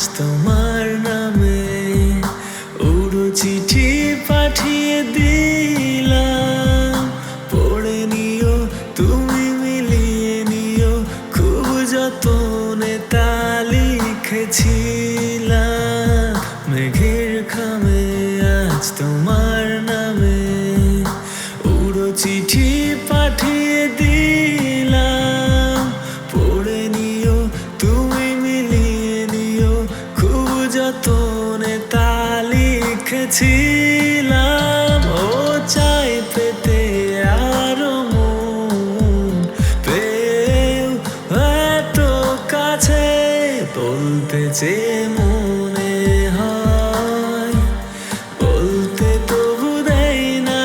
আজ তোমার নামে উড়ো চিঠি পাঠিয়ে দিলাম। পড়ে নিও, তুমি মিলিয়ে নিও, খুব যতনে তা লিখেছিলাম। মেঘের খামে আজ তোমার লিখেছিলাম ও চাই পেতে আরও মন। পেও এত কাছে বলতে যে মনে হয়, বলতে তবু দেয় না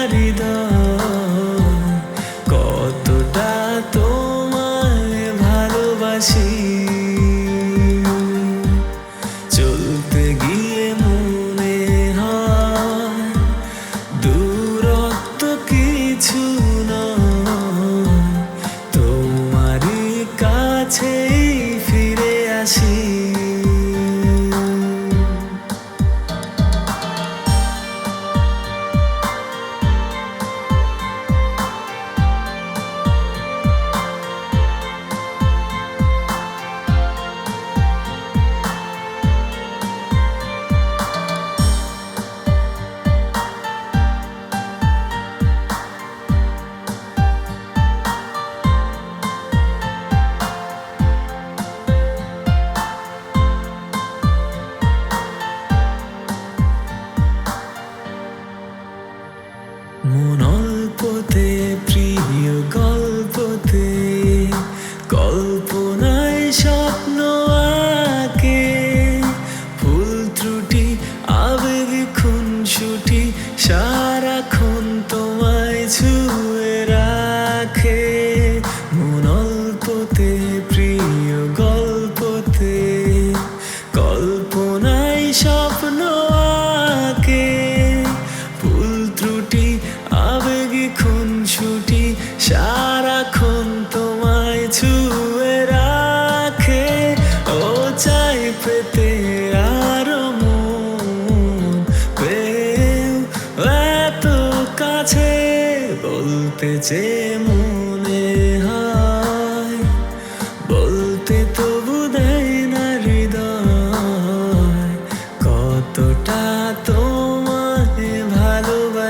কতটা তোমায় ভালোবাসি কিছু প্রিয় গল্পতে, কল্পনায় স্বপ্ন আঁকে। ভুল ত্রুটি, আবেগে, খুনসুটি, সারাক্ষণ তোমায় ছুঁয়ে রাখে। ও চাই পেতে আরও মন এত কাছে বলতে যে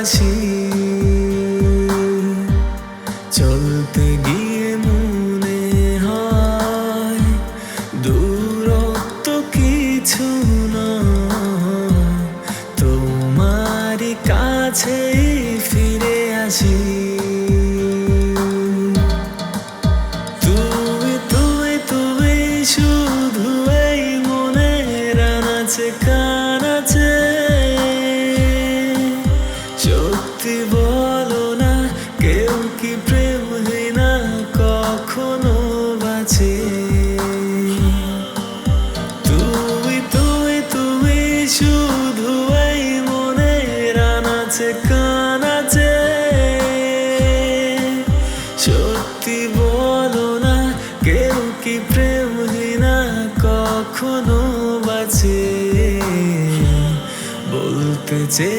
ভালোবাসি চলতে গিয়ে মনে হয় দূরত্ব কিছু বাঁচে তুমি তুমি তুমি শুধু এই মনের আনাচে, কানাচে। সত্যি বলো না, কেউ কি প্রেমহীনা কখনো বাঁচে? বলতে যে